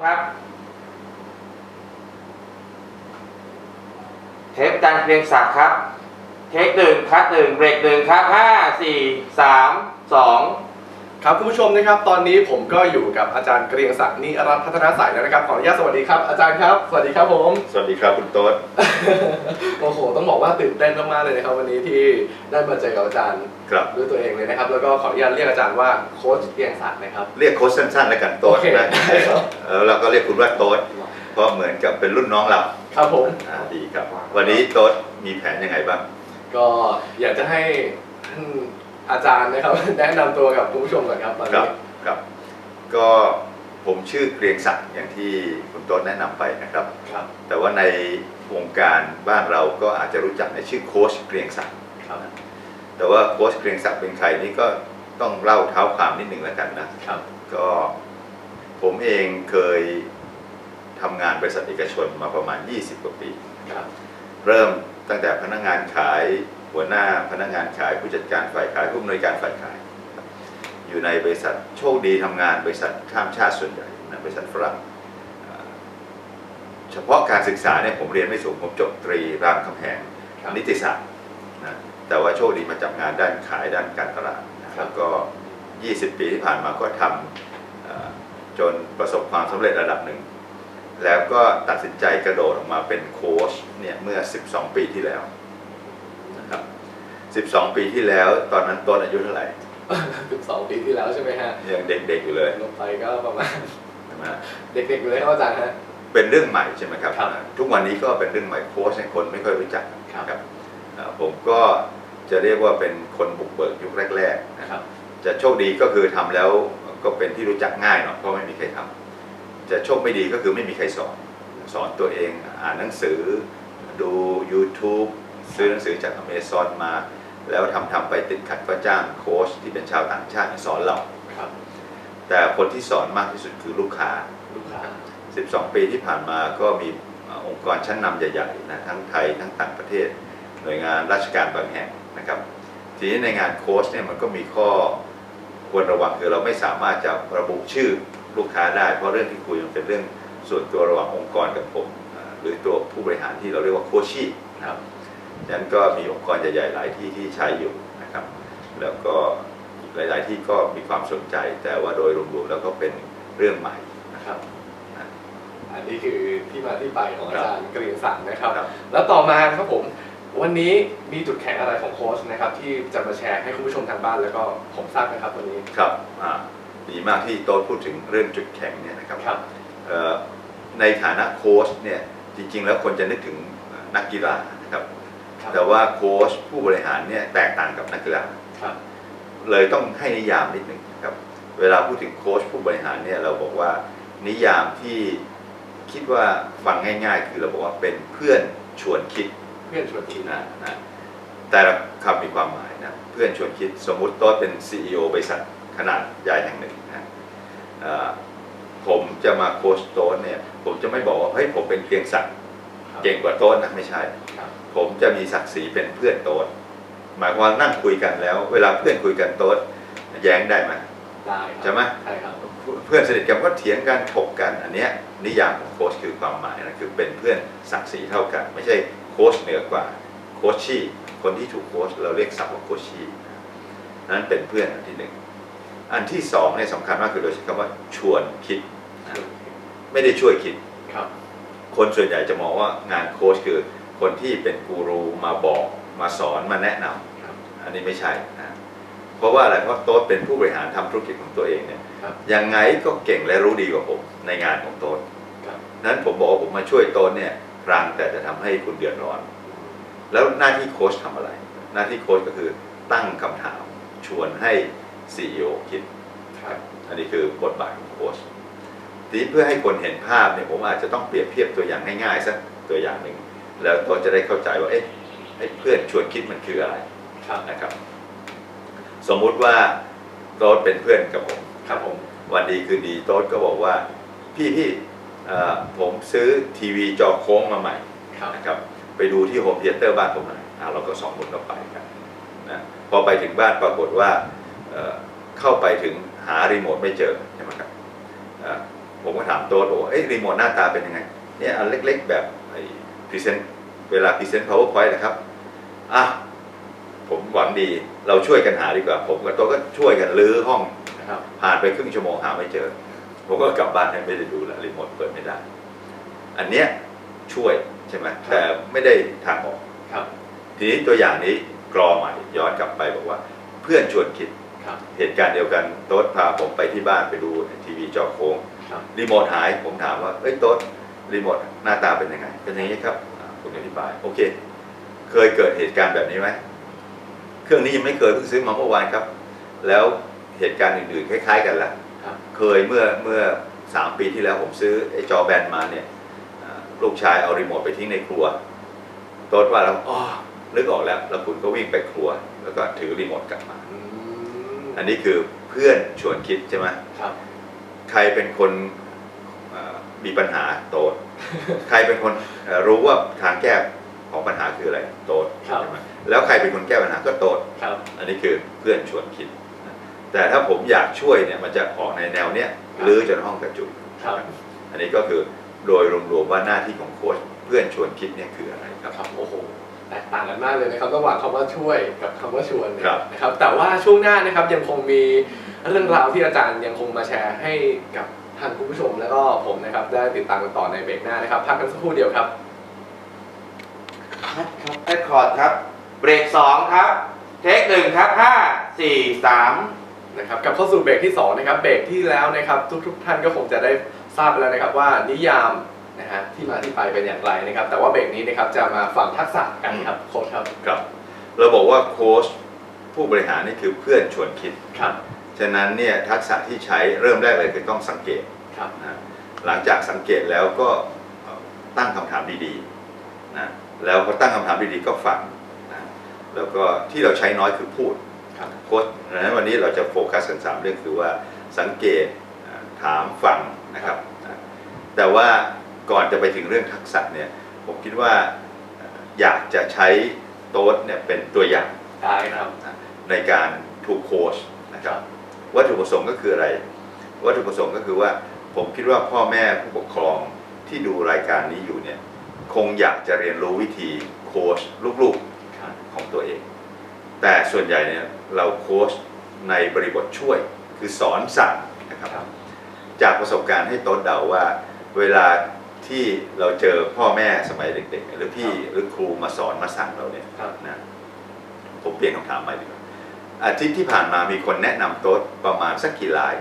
ครับ เทปอาจารเกรียงศักดิ์ครับ เทปหนึ่งคัดหนึ่งเบรกหนึ่งครับห้าสี่สามสอง ครับคุณผู้ชมนะครับตอนนี้ผมก็อยู่กับอาจารย์เกรียงศักดิ์นิรัตน์พัฒนาสายแล้วนะครับขออนุญาตสวัสดีครับอาจารย์ครับสวัสดีครับผม สวัสดีครับคุณโต๊ด โอ้โหต้องบอกว่าตื่นเต้นมากๆเลยนะครับวันนี้ที่ได้มาเจอกับอาจารย์ครับ ด้วยตัวเองเลยนะครับ แล้วก็ขออนุญาตเรียกอาจารย์ว่าโค้ชเกรียงศักดิ์นะครับ เรียกโค้ชสั้นๆแล้วกันโต๊ดโอเคนะได้ครับแล้วเราก็เรียกคุณว่าโต๊ดเพราะเหมือนกับเป็นรุ่นน้องเราครับผม อ่าดีครับ วันนี้โต๊ดมีแผนยังไงบ้าง ก็อยากจะให้ท่าน อาจารย์นะครับ แนะนำตัวกับคุณผู้ชมก่อนครับตอนครันี้บครับ ก็ผมชื่อเกรียงศักดิ์อย่างที่คุณโต๊ดแนะนำไปนะครับ ครับแต่ว่าในวงการบ้านเราก็อาจจะรู้จักในชื่อโค้ชเกรียงศักดิ์ครับแต่ว่าโค้ชเกรียงศักดิ์เป็นใครนี่ก็ต้องเล่าเท้าความนิดหนึ่งแล้วกันนะ ครับก็ผมเองเคยทำงานบริษัทเอกชนมาประมาณ 20 กว่าปี ครับเริ่มตั้งแต่พนักงานขาย หัวหน้าพนักงานขายผู้จัดการฝ่ายขายผู้อำนวยการฝ่ายขาย อยู่ในบริษัทโชคดีทำงานบริษัทข้ามชาติส่วนใหญ่นะบริษัทฝรั่งอ่าเฉพาะการศึกษาเนี่ยผมเรียนไม่สูงผมจบตรีรามคำแหงครับนิติศาสตร์นะแต่ว่าโชคดีมาจับงานด้านขายด้านการตลาดนะแล้วก็ 20 ปีที่ผ่านมาก็ทำเอ่อจนประสบความสำเร็จระดับหนึ่ง แล้วก็ตัดสินใจกระโดดออกมาเป็นโค้ชเนี่ยเมื่อ 12 ปีที่แล้วนะครับ 12 ปีที่แล้ว ตอนนั้นต้นอายุเท่าไหร่ 12 ปีที่แล้วใช่ไหมฮะยังเด็กๆอยู่เลยลงไปก็ประมาณใช่ไหมเด็กๆอยู่เลยครับอาจารย์ฮะเป็นเรื่องใหม่ใช่ไหมครับครับทุกวันนี้ก็เป็นเรื่องใหม่โค้ชเนี่ยคนไม่ค่อยรู้จักครับนะครับเอ่อผมก็จะเรียกว่าเป็นคนบุกเบิกยุคแรกๆนะครับ จะโชคดีก็คือทำแล้วก็เป็นที่รู้จักง่ายเนาะเพราะไม่มีใครทำจะโชคไม่ดีก็คือไม่มีใครสอน สอนตัวเองอ่านหนังสือดู YouTube ซื้อหนังสือจากอเมซอนมา แล้วทำทำไปติดขัดก็จ้างโค้ชที่เป็นชาวต่างชาติสอนเรา ครับ แต่คนที่สอนมากที่สุดคือลูกค้า ลูกค้า 12 ปีที่ผ่านมาก็มีเอ่อองค์กรชั้นนำใหญ่ๆนะทั้งไทยทั้งต่างประเทศ หน่วยงานราชการบางแห่งนะครับ ทีนี้ในงานโค้ชเนี่ยมันก็มีข้อควรระวังคือเราไม่สามารถจะระบุชื่อลูกค้าได้ เพราะเรื่องที่คุยมันเป็นเรื่องส่วนตัวระหว่างองค์กรกับผมอ่าหรือตัวผู้บริหารที่เราเรียกว่าโคชชี่นะครับฉะ นั้นก็มีองค์กรใหญ่ๆหลายที่ที่ใช้อยู่นะครับ แล้วก็อีกหลาย ๆ ที่ก็มีความสนใจ แต่ว่าโดยรวมๆแล้วก็เป็นเรื่องใหม่นะครับ อันนี้คือที่มาที่ไปของอาจารย์เกรียงศักดิ์นะครับ ครับ แล้วต่อมาครับผม วันนี้มีจุดแข็งอะไรของโค้ชนะครับ ที่จะมาแชร์ให้คุณผู้ชมทางบ้านแล้วก็ผมทราบนะครับวันนี้ ครับอ่าดีมากที่โต๊ดพูดถึงเรื่องจุดแข็งเนี่ยนะครับครับ เอ่อในฐานะโค้ชเนี่ยจริงๆ แล้วคนจะนึกถึงนักกีฬานะครับครับ แต่ว่าโค้ชผู้บริหารเนี่ยแตกต่างกับนักกีฬาครับเลยต้องให้นิยามนิดหนึ่งนะครับ เวลาพูดถึงโค้ชผู้บริหารเนี่ยเราบอกว่านิยามที่คิดว่าฟังง่าย ๆ คือเราบอกว่าเป็นเพื่อนชวนคิดเพื่อนชวนคิดนะนะแต่ละคำมีความหมายนะเพื่อนชวนคิดสมมุติโต้นเป็น CEO บริษัทขนาดใหญ่แห่งหนึ่งนะเอ่อผมจะมาโค้ชโต้นเนี่ยผมจะไม่บอกว่าเฮ้ยผมเป็นเกรียงศักดิ์ครับเก่งกว่าโต้นนะไม่ใช่ครับ ผมจะมีศักดิ์ศรีเป็นเพื่อนโต้นหมายความว่านั่งคุยกันแล้ว เวลาเพื่อนคุยกันโต้นแย้งได้ไหมได้ครับใช่ไหมใช่ครับเพื่อนสนิทกันก็เถียงกันถกกันอันเนี้ยนิยามของโค้ชคือความหมายนะคือเป็นเพื่อนศักดิ์ศรีเท่ากัน ไม่ใช่โค้ชเหนือกว่าโค้ชชี่คนที่ถูกโค้ชเราเรียกศัพท์ว่าโค้ชชี่นั้นเป็นเพื่อนอันที่หนึ่งอันที่สองเนี่ยสำคัญมากคือโดยใช้คำว่าชวนคิดนะไม่ได้ช่วยคิดครับ คนส่วนใหญ่จะมองว่างานโค้ชคือ คนที่เป็นกูรูมาบอกมาสอนมาแนะนำครับอันนี้ไม่ใช่นะเพราะว่าอะไรเพราะโต๊ดเป็นผู้บริหารทำธุรกิจของตัวเองเนี่ยครับยังไงก็เก่งและรู้ดีกว่าผมในงานของโต๊ดครับนั้นผมบอกว่าผมมาช่วยโต๊ดเนี่ยรังแต่จะทำให้คุณเดือดร้อน แล้วหน้าที่โค้ชทำอะไร หน้าที่โค้ชก็คือตั้งคำถามชวนให้ CEO คิดครับอันนี้คือบทบาทของโค้ชทีนี้เพื่อให้คนเห็นภาพเนี่ยผมอาจจะต้องเปรียบเทียบตัวอย่างง่ายๆสักตัวอย่างหนึ่ง แล้วโต๊ดจะได้เข้าใจว่าเอ๊ะไอ้เพื่อนชวนคิดมันคืออะไรครับนะครับ สมมุติว่าโต๊ดเป็นเพื่อนกับผมครับผม วันดีคืนดีโต๊ดก็บอกว่า พี่พี่เอ่อผมซื้อทีวีจอโค้งมาใหม่ครับนะครับ ไปดูที่โฮมเทเตอร์บ้านผมหน่อยอะเราก็สองคนก็ไปกันนะพอไปถึงบ้านปรากฏว่าเอ่อเข้าไปถึงหารีโมทไม่เจอใช่ไหมครับเอ่อผมก็ถามโต๊ดบอกว่าเอ้ยรีโมทหน้าตาเป็นยังไงเนี่ยอันเล็ก ๆ แบบไอ้ พรีเซนต์เวลาพรีเซนต์ powerpoint นะครับอะผมหวังดีเราช่วยกันหาดีกว่า ผมกับโต๊ดก็ช่วยกันรื้อห้องนะครับผ่านไปครึ่งชั่วโมงหาไม่เจอ ผมก็กลับบ้านให้ไม่ได้ดูแลวรีโมทเปิดไม่ได้ อันเนี้ยช่วยใช่ไหมแต่ไม่ได้ทางออกครับทีนี้ตัวอย่างนี้กรอใหม่ย้อนกลับไปบอกว่า เพื่อนชวนคิดครับเหตุการณ์เดียวกันโต๊ดพาผมไปที่บ้านไปดูทีวีจอโค้งครับรีโมทหายผมถามว่าเอ้ยโต๊ด รีโมทหน้าตาเป็นยังไง เป็นอย่างนี้ครับอ่าคุณอธิบาย โอเค เคยเกิดเหตุการณ์แบบนี้ไหมเครื่องนี้ยังไม่เคยเพิ่งซื้อมาเมื่อวานครับ แล้วเหตุการณ์อื่นๆคล้าย ๆ กันละครับเคยเมื่อเมื่อสามปีที่แล้วผมซื้อไอ้จอแบนมาเนี่ยอ่าลูกชายเอารีโมทไปทิ้งในครัวโต๊ดว่าแล้วอ๋อนึกออกแล้ว แล้วคุณก็วิ่งไปครัว แล้วก็ถือรีโมทกลับมาอืมอันนี้คือเพื่อนชวนคิดใช่ไหมครับ ใครเป็นคนเอ่อ มีปัญหาโต๊ดใครเป็นคนเอ่อรู้ว่าทางแก้ของปัญหาคืออะไรโต๊ดครับ ใช่ไหมแล้วใครเป็นคนแก้ปัญหาก็โต๊ดครับอันนี้คือเพื่อนชวนคิดนะแต่ถ้าผมอยากช่วยเนี่ยมันจะออกในแนวเนี้ยลื้อจนห้องกระจุยครับอันนี้ก็คือโดยรวมๆว่าหน้าที่ของโค้ชเพื่อนชวนคิดเนี่ยคืออะไรครับ ครับโอ้โหแตกต่างกันมากเลยนะครับระหว่างคำว่าช่วยกับคำว่าชวนเนี่ยครับ นะครับ แต่ว่าช่วงหน้านะครับยังคงมีเรื่องราวที่อาจารย์ยังคงมาแชร์ให้กับ ท่านผู้ชมแล้วก็ผมนะครับได้ติดตามกันต่อในเบรกหน้านะครับพักกันสักครู่เดียวครับครับแอคคอร์ดครับ เบรกสองครับ เทคหนึ่งครับห้าสี่สามนะครับกลับเข้าสู่เบรกที่2นะครับเบรกที่แล้วนะครับทุกๆ ท่านก็คงจะได้ทราบไปแล้วนะครับว่านิยามนะฮะที่มาที่ไปเป็นอย่างไรนะครับ แต่ว่าเบรกนี้นะครับจะมาฟังทักษะกันครับโค้ชครับ ครับ เราบอกว่าโค้ชผู้บริหารนี่คือเพื่อนชวนคิดครับ ฉะนั้นเนี่ยทักษะที่ใช้เริ่มแรกเลยคือต้องสังเกตครับ นะหลังจากสังเกตแล้วก็เอ่อตั้งคำถามดีๆนะแล้วพอตั้งคำถามดีๆก็ฟังนะแล้วก็ที่เราใช้น้อยคือพูดครับ โค้ชดังนั้นวันนี้เราจะโฟกัสกันสามเรื่องคือว่าสังเกตอ่าถามฟังนะครับนะแต่ว่าก่อนจะไปถึงเรื่องทักษะเนี่ยผมคิดว่าเอ่ออยากจะใช้โต๊ดเนี่ยเป็นตัวอย่าง ได้ครับนะในการถูกโค้ชนะครับ วัตถุประสงค์ก็คืออะไร วัตถุประสงค์ก็คือว่าผมคิดว่าพ่อแม่ผู้ปกครองที่ดูรายการนี้อยู่เนี่ย คงอยากจะเรียนรู้วิธีโค้ชลูกๆครับของตัวเอง แต่ส่วนใหญ่เนี่ยเราโค้ชในบริบทช่วยคือสอนสั่งนะครับครับ จากประสบการณ์ให้โต๊ดเดาว่าเวลาที่เราเจอพ่อแม่สมัยเด็กๆ หรือพี่หรือครูมาสอนมาสั่งเราเนี่ยครับนะผมเปลี่ยนคำถามใหม่ดีกว่า อาทิตย์ที่ผ่านมามีคนแนะนำโต๊ดประมาณสักกี่ราย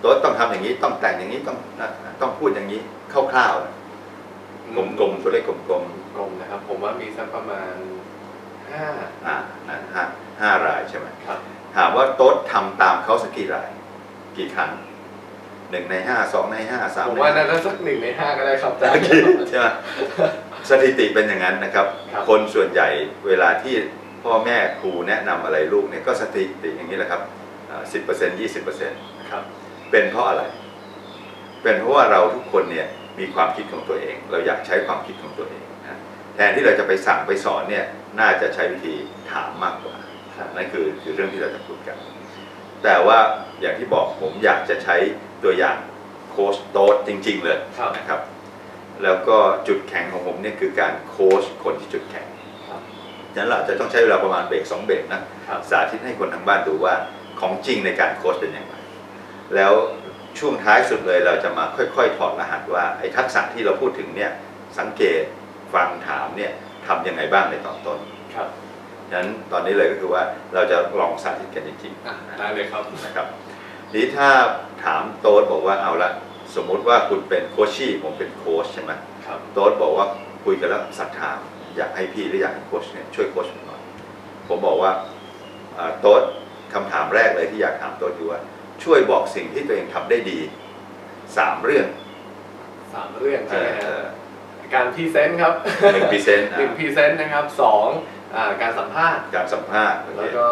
โต๊ดต้องทำอย่างนี้ต้องแต่งอย่างนี้ต้องนะต้องพูดอย่างนี้คร่าวๆนะกลมๆตัวเลขกลมกลมนะครับ ผมว่ามีสักประมาณห้าๆอ่านะห้าห้ารายใช่ไหมครับถามว่าโต๊ดทำตามเขาสักกี่ราย กี่ครั้งหนึ่งในห้าสองในห้าสามผมในว่าห้าน่าจะสักหนึ่งในห้าก็ได้ครับอาจารโอย์เคใช่ไหมสถิติเป็นอย่างนั้นนะครับครับคนส่วนใหญ่เวลาที่ พ่อแม่ครูแนะนำอะไรลูกเนี่ยก็สถิติอย่างนี้แหละครับสิบเปอร์เซ็นต์ยี่สิบเปอร์เซ็นต์ครับเป็นเพราะอะไร เป็นเพราะว่าเราทุกคนเนี่ยมีความคิดของตัวเอง เราอยากใช้ความคิดของตัวเองนะแทนที่เราจะไปสั่งไปสอนเนี่ยน่าจะใช้วิธีถามมากกว่าครับนั่นคือคือเรื่องที่เราจะพูดกัน แต่ว่าอย่างที่บอกผมอยากจะใช้ตัวอย่างโค้ชโต๊ดจริง ๆ เลยครับนะครับ แล้วก็จุดแข็งของผมเนี่ยคือการโค้ชคนที่จุดแข็งครับ ฉะนั้นเราจะต้องใช้เวลาประมาณเบรกสองเบรกนะครับสาธิตให้คนทางบ้านดูว่าของจริงในการโค้ชเป็นอย่างไรแล้วช่วงท้ายสุดเลยเราจะมาค่อยๆถอดรหัสว่าไอ้ทักษะที่เราพูดถึงเนี่ยสังเกตฟังถามเนี่ยทำยังไงบ้างในตอนต้นครับฉะนั้นตอนนี้เลยก็คือว่าเราจะลองสาธิตกันจริงอะๆนะได้เลยครับนะครับทีนี้ถ้าถามโต๊ดบอกว่าเอาละสมมุติว่าคุณเป็นโคชชี่ผมเป็นโค้ชใช่ไหมครับโต๊ดบอกว่าคุยกันแล้วศรัทธา อยากให้พี่หรืออยากให้โค้ชเนี่ยช่วยโค้ชผมหน่อยผมบอกว่าอ่าโต๊ดคำถามแรกเลยที่อยากถามโต๊ดคือว่าช่วยบอกสิ่งที่ตัวเองทำได้ดีสามเรื่องสามเรื่องเอใช่ไหมอเอฮะอการพรีเซนต์ครับหนึ่งพรีเซนต์หนึ่งพรีเซนต์นะครับสองอ่าการสัมภาษณ์การสัมภาษณ์โอเคแล้วก็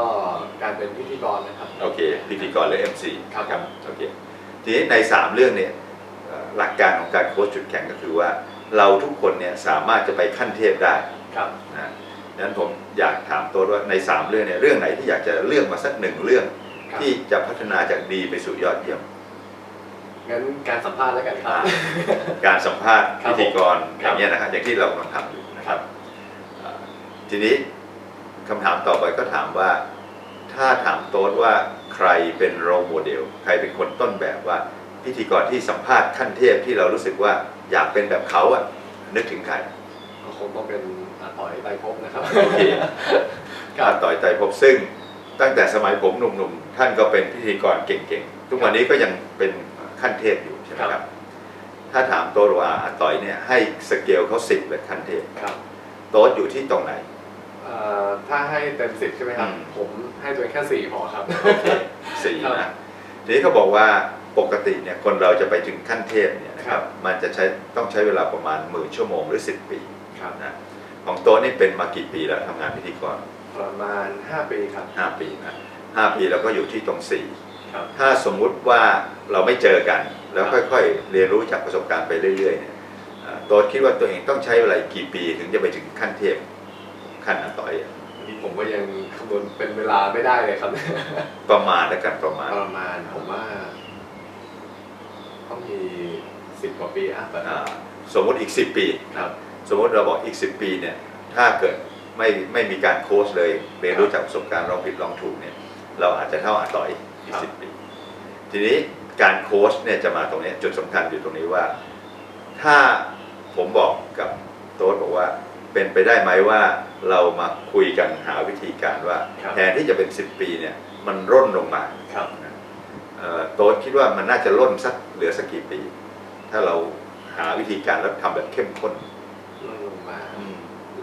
การเป็นพิธีกรนะครับโอเคพิธีกรหรือ MC ครับครับโอเคทีนี้ใน 3 เรื่องเนี่ยเอ่อหลักการของการโค้ชจุดแข็งก็คือว่า เราทุกคนเนี่ยสามารถจะไปขั้นเทพได้ครับนะดังนั้นผมอยากถามตัวว่าใน 3 เรื่องเนี่ยเรื่องไหนที่อยากจะเลือกมาสักหนึ่งเรื่อง ครับ ที่จะพัฒนาจากดีไปสู่ยอดเยี่ยม งั้นการสัมภาษณ์แล้วกันครับ การสัมภาษณ์ครับพิธีกรผมอย่างเงี้ยนะครับอย่างที่เรากำลังทำอยู่นะครับอ่าทีนี้คำถามต่อไปก็ถามว่า ถ้าถามโต๊ดว่าใครเป็นโรโมเดล ใครเป็นคนต้นแบบว่าพิธีกรที่สัมภาษณ์ขั้นเทพที่เรารู้สึกว่า อยากเป็นแบบเขาอะนึกถึงใครก็คงต้องเป็นอาต่อยไตรภพนะครับโอเคการต่อยไตรภพซึ่ง ตั้งแต่สมัยผมหนุ่มๆท่านก็เป็นพิธีกรเก่งๆ ทุกวันนี้ก็ยังเป็นขั้นเทพอยู่ใช่ไหมครับ ถ้าถามโต๊ดว่าอาต่อยเนี่ยให้สเกลเขาสิบเลยขั้นเทพครับโต๊ดอยู่ที่ตรงไหนเอ่อถ้าให้เต็มสิบใช่ไหมครับอืมผมให้ตัวเองแค่สี่พอครับโอเคสี่ครันะบทีนี้เขาบอกว่า ปกติเนี่ยคนเราจะไปถึงขั้นเทพเนี่ยนะคครัรับบมันจะใช้ต้องใช้เวลาประมาณหมื่นชั่วโมงหรือสิบปีครับนะของโต๊ดนี่เป็นมากี่ปีแล้วทำงานพิธีกรประมาณ 5 ปีครับห้าปีนะห้าปีแล้วก็อยู่ที่ตรงสี่ครับถ้าสมมุติว่าเราไม่เจอกัน แล้วค่อยๆ เรียนรู้จากประสบการณ์ไปเรื่อยๆเนี่ยเอ่อโต๊ดคิดว่าตัวเองต้องใช้เวลาอีกกี่ปีถึงจะไปถึงขั้นเทพขั้นอาต่อยอะอันนี้ผมก็ยังคำนวณเป็นเวลาไม่ได้เลยครับ ประมาณแล้วกันประมาณประมาณผมว่า ต้องมีสิบกว่าปีอะแบบอ่าสมมติอีก 10 ปี ครับ สมมติเราบอกอีก 10 ปีเนี่ยถ้าเกิดไม่ไม่มีการโค้ชเลยเรียนรู้จากประสบการณ์ลองผิดลองถูกเนี่ยเราอาจจะเท่าอาต่อยอีกครับสิปี ทีนี้การโค้ชเนี่ยจะมาตรงนี้จุดสำคัญอยู่ตรงนี้ว่า ถ้าผมบอกกับโต๊ดบอกว่าเป็นไปได้ไหมว่าเรามาคุยกันหาวิธีการว่าครับแทนที่จะเป็น 10 ปีเนี่ยมันร่นลงมาครับเอ่อ โต๊ดคิดว่ามันน่าจะล่นสักเหลือสักกี่ปี ถ้าเราหาวิธีการแล้วทำแบบเข้มข้นลดลงมา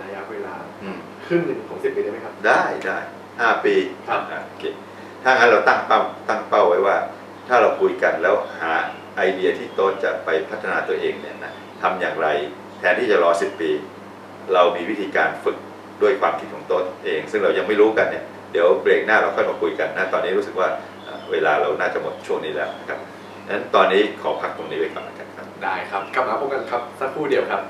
ระยะเวลาอืมครึ่งหนึ่งของสิบปีได้ไหมครับ ได้ได้ห้าปีครับ อะโอเคถ้างั้นเราตั้งเป้าตั้งเป้าไว้ว่า ถ้าเราคุยกันแล้วหาไอเดียที่โต๊ดจะไปพัฒนาตัวเองเนี่ยนะทำอย่างไร แทนที่จะรอสิบปี เรามีวิธีการฝึกด้วยความคิดของโต๊ดเอง ซึ่งเรายังไม่รู้กันเนี่ยเดี๋ยวเบรกหน้าเราค่อยมาคุยกันนะตอนนี้รู้สึกว่า เวลาเราน่าจะหมดช่วงนี้แล้วนะครับงั้นตอนนี้ขอพักตรงนี้ไว้ก่อนนะครับ ได้ครับ กลับมาพบกันครับ สักครู่เดียวครับ